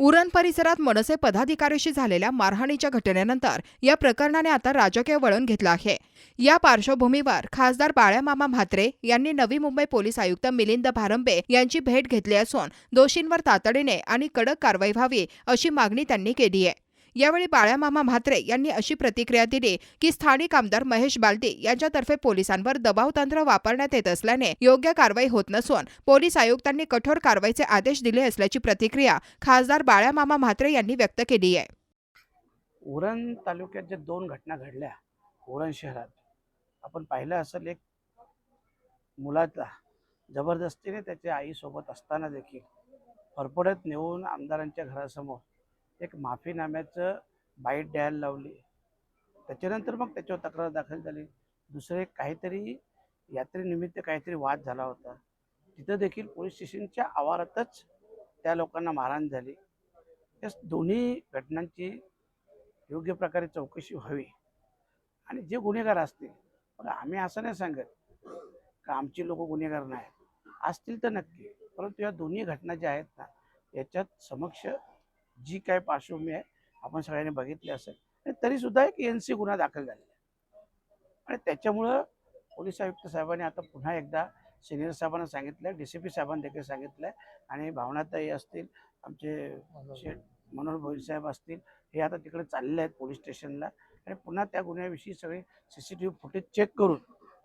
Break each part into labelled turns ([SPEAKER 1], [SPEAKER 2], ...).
[SPEAKER 1] उरण परिसरात मनसे पदाधिकाऱ्याशी झालेल्या मारहाणीच्या घटनेनंतर या प्रकरणाने आता राजकीय वळण घेतलं आहे. या पार्श्वभूमीवर खासदार बाळ्यामामा म्हात्रे यांनी नवी मुंबई पोलीस आयुक्त मिलिंद भारंबे यांची भेट घेतली असून दोषींवर तातडीने आणि कडक कारवाई व्हावी अशी मागणी त्यांनी केली आहे. यावेळी बाळ्यामामा म्हात्रे यांनी अशी प्रतिक्रिया दिली की स्थानिक आमदार महेश बालदी यांच्यातर्फे पोलिसांवर दबाव तंत्र वापरण्यात येत असल्याने योग्य कारवाई होत नसून पोलीस आयुक्तांनी कठोर कारवाईचे आदेश दिले असल्याची प्रतिक्रिया खासदार बाळ्यामामा म्हात्रे यांनी व्यक्त केली आहे.
[SPEAKER 2] उरण तालुक्यात ज्या दोन घटना घडल्या उरण शहरात आपण पाहिलं असेल एक मुलाचा जबरदस्तीने त्याच्या आईसोबत असताना देखील फरफडत नेऊन आमदारांच्या घरासमोर एक माफीनाम्याचं बाईट द्यायला लावली. त्याच्यानंतर मग त्याच्यावर तक्रार दाखल झाली. दुसरं एक काहीतरी यात्रेनिमित्त काहीतरी वाद झाला होता. तिथं देखील पोलीस स्टेशनच्या आवारातच त्या लोकांना मारहाण झाली. या दोन्ही घटनांची योग्य प्रकारे चौकशी व्हावी. आणि जे गुन्हेगार असतील पण आम्ही असं नाही सांगत का आमची लोक गुन्हेगार नाही असतील तर नक्की. परंतु या दोन्ही घटना ज्या आहेत ना याच्यात समक्ष जी काय पार्श्वभूमी आहे आपण सगळ्यांनी बघितली असेल. आणि तरीसुद्धा एक एन सी गुन्हा दाखल झालेला आहे. आणि त्याच्यामुळं पोलीस आयुक्त साहेबांनी आता पुन्हा एकदा सिनियर साहेबांना सांगितलं आहे डी सी पी साहेबांना देखील सांगितलं आहे आणि भावनाताई असतील आमचे मनोहर भोईर साहेब असतील हे आता तिकडे चालले आहेत पोलीस स्टेशनला. आणि पुन्हा त्या गुन्ह्याविषयी सगळे C C T V footage check करून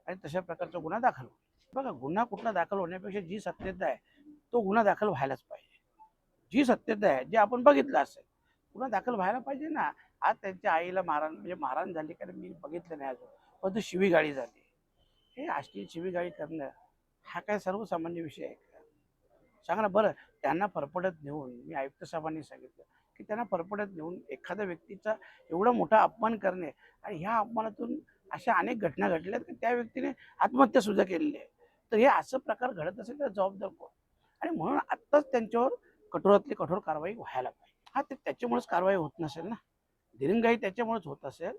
[SPEAKER 2] आणि तशा प्रकारचा गुन्हा दाखल बघा गुन्हा कुठला दाखल होण्यापेक्षा जी सत्यता आहे तो गुन्हा दाखल व्हायलाच पाहिजे. जी सत्यता आहे जे आपण बघितलं असेल पुन्हा दाखल व्हायला पाहिजे ना. आज त्यांच्या आईला मारण म्हणजे मारहाण झाली कारण मी बघितलं नाही अजून. परंतु शिवीगाळी झाली. हे आष्टी शिवीगाळी करणं हा काय सर्वसामान्य विषय आहे का? सांगा ना बरं त्यांना फरफडत नेऊन मी आयुक्त साहेबांनी सांगितलं की त्यांना फरफडत नेऊन एखाद्या व्यक्तीचा एवढा मोठा अपमान करणे आणि ह्या अपमानातून अशा अनेक घटना घडल्या आहेत की त्या व्यक्तीने आत्महत्या सुद्धा केलेली आहे. तर हे असं प्रकार घडत असेल तर जबाबदार कोण? आणि म्हणून आत्ताच त्यांच्यावर कठोरातली कठोर कारवाई व्हायला पाहिजे. हा ते त्याच्यामुळेच कारवाई होत नसेल ना? दिरंगाई त्याच्यामुळेच होत असेल.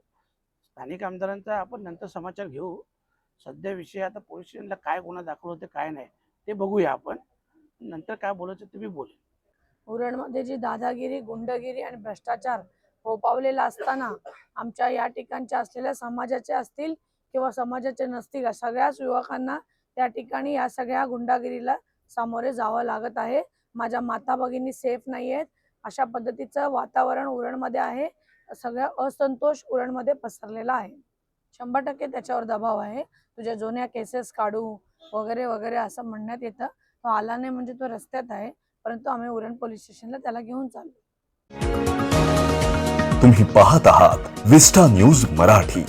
[SPEAKER 2] स्थानिक आमदारांचा आपण नंतर समाचार घेऊ. सध्या विषय आता पोलीस स्टेशनला काय गुन्हा दाखल होते काय नाही ते बघूया आपण. नंतर काय बोलायचं ते मी बोलेन.
[SPEAKER 3] उरणमध्ये जी दादागिरी गुंडगिरी आणि भ्रष्टाचार होपावलेला असताना आमच्या या ठिकाणच्या असलेल्या समाजाचे असतील किंवा समाजाचे नसतील सगळ्याच युवकांना त्या ठिकाणी या सगळ्या गुंडागिरीला सामोरे जावं लागत आहे. माझ्या माता भगिनी सेफ नाही आहेत अशा पद्धतीचं वातावरण उरणमध्ये आहे. सगळा असंतोष उरणमध्ये पसरलेला आहे. शंभर टक्के त्याच्यावर दबाव आहे. तुझ्या जुन्या केसेस काढू वगैरे वगैरे असं म्हणण्यात येतं. तो आला नाही म्हणजे तो रस्त्यात आहे. परंतु आम्ही उरण पोलीस स्टेशनला त्याला घेऊन चाललो.
[SPEAKER 4] तुम्ही पाहत आहात विस्टा न्यूज मराठी.